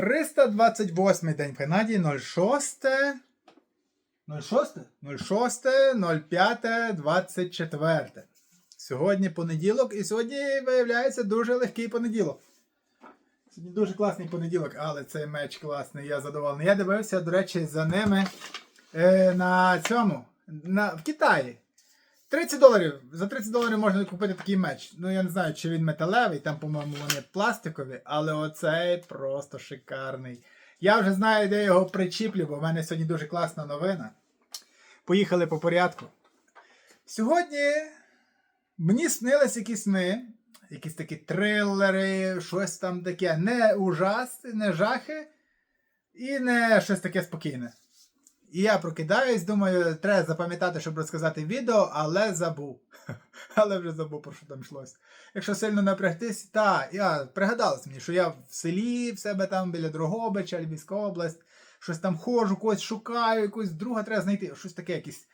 328 день в Канаді 06. 06? 06, 05, 24. Сьогодні понеділок, і сьогодні виявляється дуже легкий понеділок. Сьогодні дуже класний понеділок, але цей меч класний, я задоволений. Я дивився, до речі, за ними е, на цьому, на, в Китаї. 30 доларів. За 30 доларів можна купити такий меч. Ну я не знаю, чи він металевий, там, по-моєму, вони пластикові, але оцей просто шикарний. Я вже знаю, де його причіплю, бо в мене сьогодні дуже класна новина. Поїхали по порядку. Сьогодні мені снились якісь сни, якісь такі трилери, щось там таке. Не ужас, не жахи і не щось таке спокійне. І я прокидаюсь, думаю, треба запам'ятати, щоб розказати відео, але забув. Але вже забув, про що там йшлося. Якщо сильно напрягтись, та, я пригадалось мені, що я в селі в себе там біля Дрогобича, Львівська область, щось там ходжу, когось шукаю, якогось друга треба знайти, щось таке, якийсь,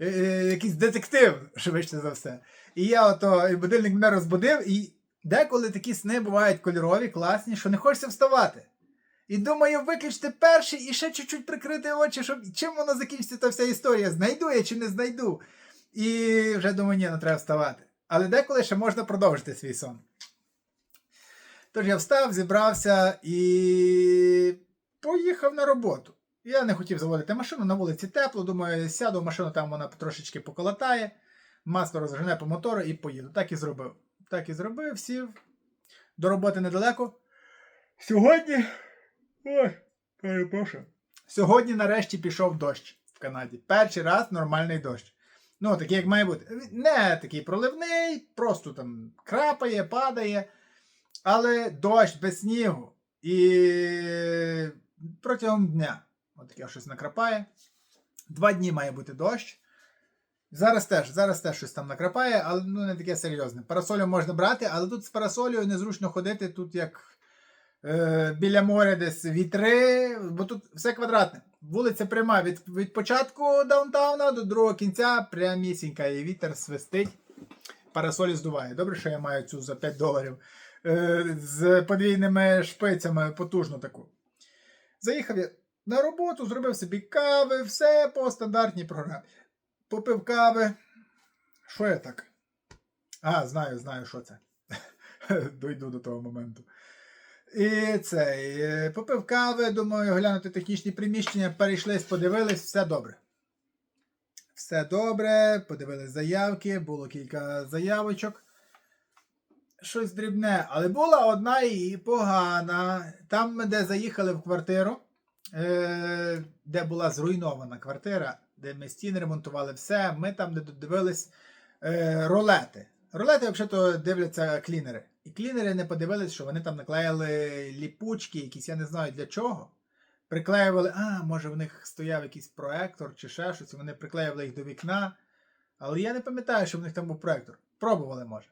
е, е, якийсь детектив, швидше за все. І я ото, і будильник мене розбудив, і деколи такі сни бувають кольорові, класні, що не хочеться вставати. І думаю, виключити перший і ще чуть-чуть прикрити очі, щоб чим воно закінчиться та вся історія. Знайду я чи не знайду. І вже думаю, ні, не треба вставати. Але деколи ще можна продовжити свій сон. Тож я встав, зібрався і поїхав на роботу. Я не хотів заводити машину, на вулиці тепло. Думаю, сяду в машину, там вона трошечки поколотає, масло розжене по мотору і поїду. Так і зробив. Так і зробив, сів. До роботи недалеко. Сьогодні. Ой, перепрошую. Сьогодні нарешті пішов дощ в Канаді. Перший раз нормальний дощ. Ну, такий, як має бути. Не такий проливний, просто там крапає, падає. Але дощ без снігу. І протягом дня. От таке щось накрапає. Два дні має бути дощ. Зараз теж, зараз теж щось там накрапає, але ну, не таке серйозне. Парасолю можна брати, але тут з парасолею незручно ходити, тут як біля моря десь вітри, бо тут все квадратне. Вулиця пряма від, від початку даунтауна до другого кінця, прямісінька, і вітер свистить, парасолі здуває. Добре, що я маю цю за 5 доларів е, з подвійними шпицями, потужну таку. Заїхав я на роботу, зробив собі кави, все по стандартній програмі. Попив кави. Що я так? А, знаю, знаю, що це. Дойду до того моменту. І цей, е, попив кави, думаю, глянути технічні приміщення, перейшлись, подивились, все добре. Все добре, подивились заявки, було кілька заявочок. Щось дрібне, але була одна і погана. Там, де заїхали в квартиру, е, де була зруйнована квартира, де ми стіни ремонтували все, ми там де дивились е, ролети. Ролети, взагалі, дивляться клінери. І клінери не подивились, що вони там наклеїли ліпучки, якісь, я не знаю для чого. Приклеювали, а, може в них стояв якийсь проектор чи ще щось, вони приклеювали їх до вікна. Але я не пам'ятаю, що в них там був проектор. Пробували, може.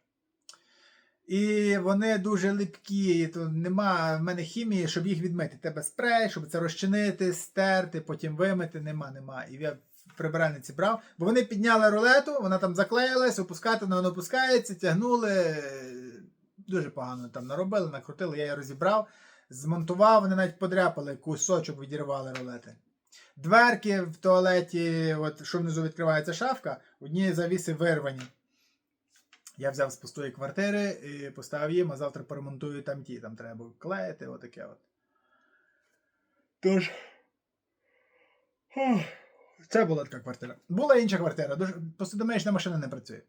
І вони дуже липкі, то нема в мене хімії, щоб їх відмити. Тебе спрей, щоб це розчинити, стерти, потім вимити, нема, нема. І я прибиральниці брав, бо вони підняли рулету, вона там заклеїлась, опускати вона опускається, тягнули. Дуже погано там наробили, накрутили, я її розібрав, змонтував, вони навіть подряпали, кусочок відірвали рулети. Дверки в туалеті, от що внизу відкривається шафка, одні завіси вирвані. Я взяв з пустої квартири і поставив їм, а завтра поремонтую там ті. Там треба клеїти, отаке от. Тож. Це була така квартира. Була інша квартира. Дуже... Посудомиячна машина не працює.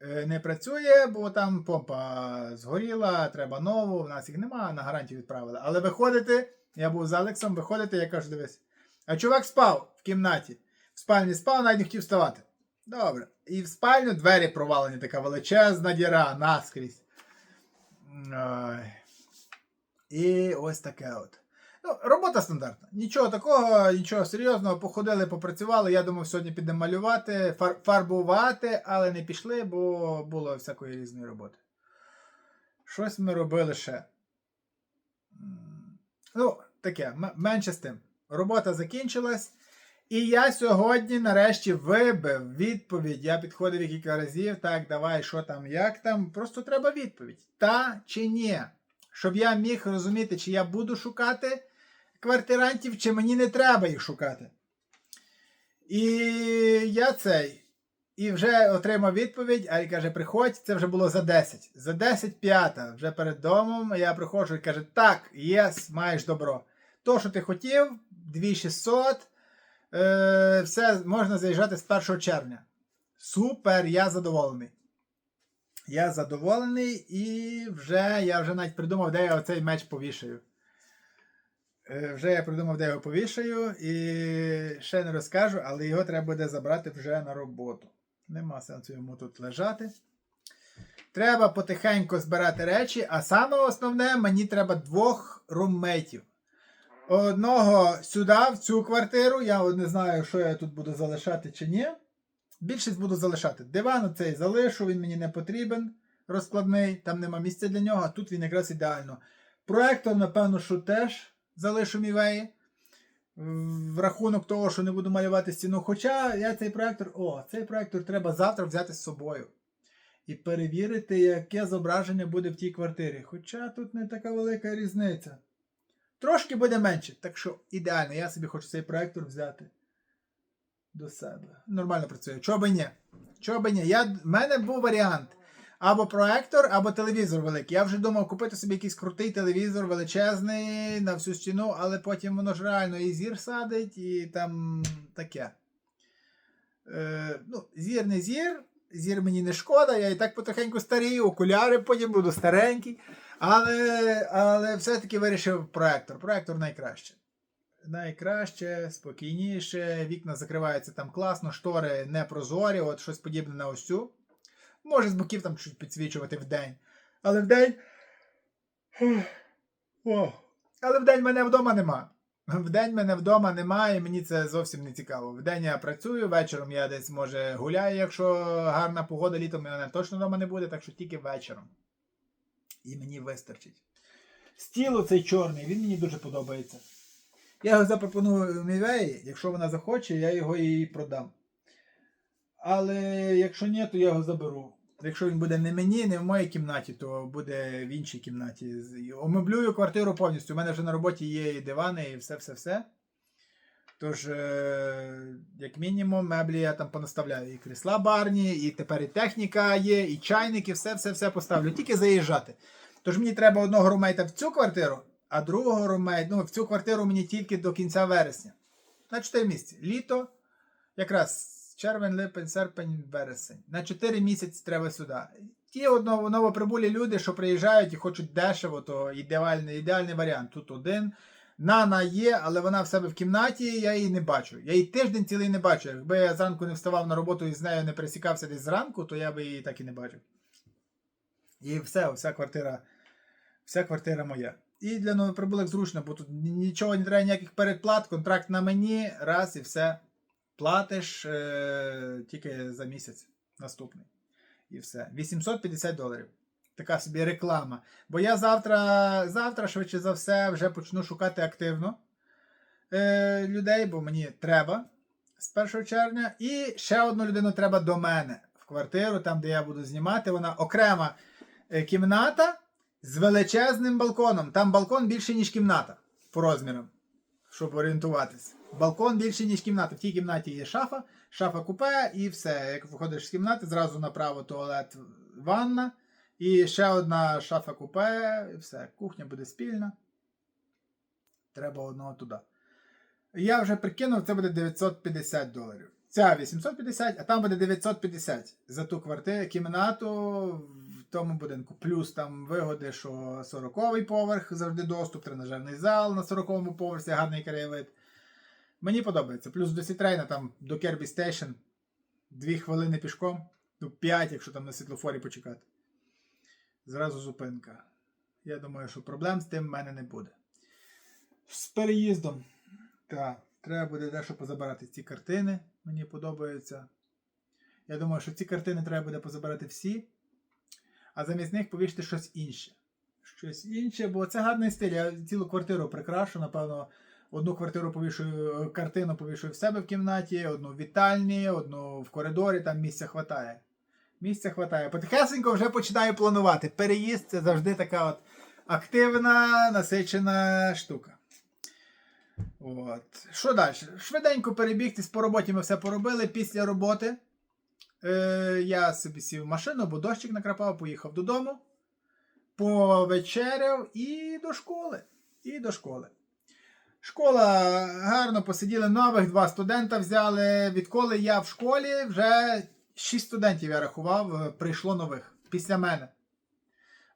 Е, Не працює, бо там помпа згоріла, треба нову, в нас їх нема, на гарантію відправили. Але виходити, я був з Алексом, виходити, я кажу, дивись. А чувак спав в кімнаті. В спальні спав, навіть не хотів вставати. Добре. І в спальню двері провалені, така величезна діра наскрізь. Ой. І ось таке от. Ну, робота стандартна. Нічого такого, нічого серйозного. Походили, попрацювали. Я думав, сьогодні підемо малювати, фар- фарбувати, але не пішли, бо було всякої різної роботи. Щось ми робили ще. Ну, таке, менше з тим. Робота закінчилась. І я сьогодні нарешті вибив відповідь. Я підходив кілька разів. Так, давай, що там, як там. Просто треба відповідь. Та чи ні? щоб я міг розуміти, чи я буду шукати квартирантів, чи мені не треба їх шукати. І я цей. І вже отримав відповідь, а він каже, приходь, це вже було за 10. За 10 п'ята, вже перед домом я приходжу і каже, так, єс, маєш добро. То, що ти хотів, 2600, е, все, можна заїжджати з 1 червня. Супер, я задоволений. Я задоволений і вже я вже навіть придумав, де я оцей меч повішаю. Е, Вже я придумав, де його повішаю, і ще не розкажу, але його треба буде забрати вже на роботу. Нема сенсу йому тут лежати. Треба потихеньку збирати речі, а саме основне, мені треба двох руммейтів. Одного сюди, в цю квартиру. Я не знаю, що я тут буду залишати чи ні. Більшість буду залишати. Диван цей залишу, він мені не потрібен, розкладний, там нема місця для нього, а тут він якраз ідеально. Проектор, напевно, що теж залишу мівеї. В рахунок того, що не буду малювати стіну. Хоча я цей проектор, о, цей проектор треба завтра взяти з собою. І перевірити, яке зображення буде в тій квартирі. Хоча тут не така велика різниця. Трошки буде менше. Так що ідеально, я собі хочу цей проектор взяти до себе. Нормально працює. Чого би ні? Чого би ні? Я, в мене був варіант. Або проектор, або телевізор великий. Я вже думав купити собі якийсь крутий телевізор величезний на всю стіну, але потім воно ж реально і зір садить, і там таке. Е, ну, зір не зір, зір мені не шкода, я і так потихеньку старію, окуляри потім буду старенький. Але, але все-таки вирішив проектор. Проектор найкраще. Найкраще, спокійніше, вікна закриваються там класно, штори не прозорі, от щось подібне на ось цю. Може з боків там чуть підсвічувати в день. Але в день. О. Але в день мене вдома нема. В день мене вдома немає, мені це зовсім не цікаво. В день я працюю, вечором я десь, може, гуляю, якщо гарна погода, літом мене точно вдома не буде, так що тільки вечором. І мені вистачить. Стіл оцей чорний, він мені дуже подобається. Я його запропоную Мівеї, якщо вона захоче, я його їй продам. Але якщо ні, то я його заберу. Якщо він буде не мені, не в моїй кімнаті, то буде в іншій кімнаті. Омеблюю квартиру повністю. У мене вже на роботі є і дивани, і все-все-все. Тож, е, як мінімум, меблі я там понаставляю. І крісла барні, і тепер і техніка є, і чайник, і все-все-все поставлю. Тільки заїжджати. Тож мені треба одного румейта в цю квартиру, а другого румейта, ну, в цю квартиру мені тільки до кінця вересня. На 4 місяці. Літо, якраз червень, липень, серпень, вересень. На 4 місяці треба сюди. Ті одно, новоприбулі люди, що приїжджають і хочуть дешево, то ідеальний, ідеальний варіант. Тут один. Нана є, але вона в себе в кімнаті, я її не бачу. Я її тиждень цілий не бачу. Якби я зранку не вставав на роботу і з нею не пересікався десь зранку, то я би її так і не бачив. І все, вся квартира, вся квартира моя. І для новоприбулих зручно, бо тут нічого не треба, ніяких передплат, контракт на мені, раз і все. Платиш е, тільки за місяць наступний. І все. 850 доларів. Така собі реклама. Бо я завтра, завтра, швидше за все, вже почну шукати активно е, людей, бо мені треба з 1 червня. І ще одну людину треба до мене в квартиру, там, де я буду знімати. Вона окрема е, кімната з величезним балконом. Там балкон більше, ніж кімната по розмірам, щоб орієнтуватись. Балкон більше, ніж кімната. В тій кімнаті є шафа, шафа купе і все. Як виходиш з кімнати, зразу направо туалет, ванна. І ще одна шафа купе, і все. Кухня буде спільна. Треба одного туди. Я вже прикинув, це буде 950 доларів. Ця 850, а там буде 950 за ту квартиру, кімнату в тому будинку. Плюс там вигоди, що 40-й поверх, завжди доступ, тренажерний зал на 40-му поверсі, гарний краєвид. Мені подобається. Плюс до Сітрейна там до Кербі Стейшн 2 хвилини пішком, ну 5, якщо там на світлофорі почекати. Зразу зупинка. Я думаю, що проблем з тим в мене не буде. З переїздом. Так, треба буде дещо позабирати ці картини. Мені подобаються. Я думаю, що ці картини треба буде позабирати всі, а замість них повісити щось інше. Щось інше, бо це гарний стиль. Я цілу квартиру прикрашу, напевно, одну квартиру повішую, картину повішую в себе в кімнаті, одну в вітальні, одну в коридорі, там місця хватає. Місця хватає. Потихесенько вже починаю планувати. Переїзд це завжди така от активна, насичена штука. От. Що далі? Швиденько перебігтись по роботі ми все поробили. Після роботи е, я собі сів в машину, бо дощик накрапав, поїхав додому, повечеряв і до школи. І до школи. Школа гарно посиділи нових, два студента взяли. Відколи я в школі, вже шість студентів я рахував, е, прийшло нових після мене.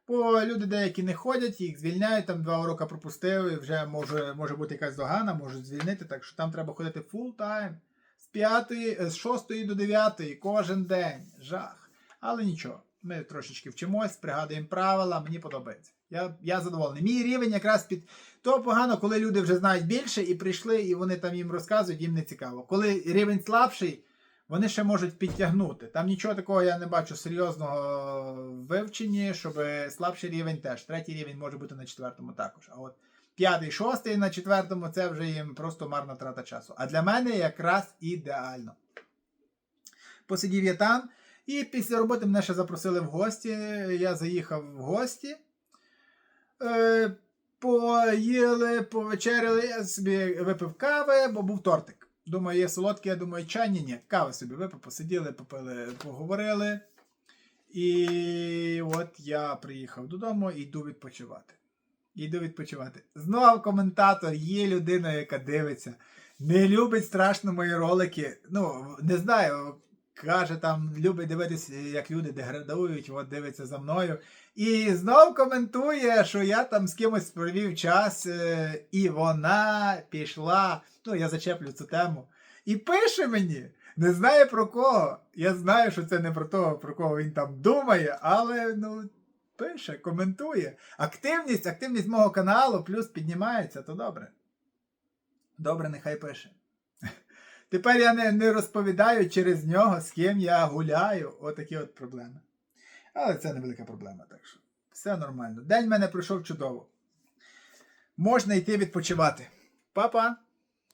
Бо люди деякі не ходять, їх звільняють, там два уроки пропустив, і вже може, може бути якась догана, можуть звільнити, так що там треба ходити full time з 5, з 6 до 9 кожен день. Жах. Але нічого, ми трошечки вчимось, пригадуємо правила, мені подобається. Я, я задоволений. Мій рівень якраз під то погано, коли люди вже знають більше і прийшли, і вони там їм розказують, їм не цікаво. Коли рівень слабший, вони ще можуть підтягнути. Там нічого такого я не бачу серйозного в вивченні, щоб слабший рівень теж. Третій рівень може бути на четвертому також. А от п'ятий, шостий на четвертому це вже їм просто марна трата часу. А для мене якраз ідеально. Посидів я там, і після роботи мене ще запросили в гості. Я заїхав в гості. Е, поїли, повечеряли, я собі випив кави, бо був тортик. Думаю, є солодке, я думаю, чай, ні, ні. Кави собі випив, посиділи, попили, поговорили. І от я приїхав додому і йду відпочивати. Йду відпочивати. Знову коментатор, є людина, яка дивиться, не любить страшно мої ролики. Ну, не знаю, каже, там любить дивитися, як люди деградують, от дивиться за мною. І знов коментує, що я там з кимось провів час, е, і вона пішла. Ну, я зачеплю цю тему. І пише мені, не знає про кого. Я знаю, що це не про того, про кого він там думає, але ну, пише, коментує. Активність, активність мого каналу плюс піднімається, то добре. Добре, нехай пише. Тепер я не, не розповідаю через нього, з ким я гуляю. Отакі от проблеми. Але це невелика проблема, так що все нормально. День в мене пройшов чудово. Можна йти відпочивати. Па-па!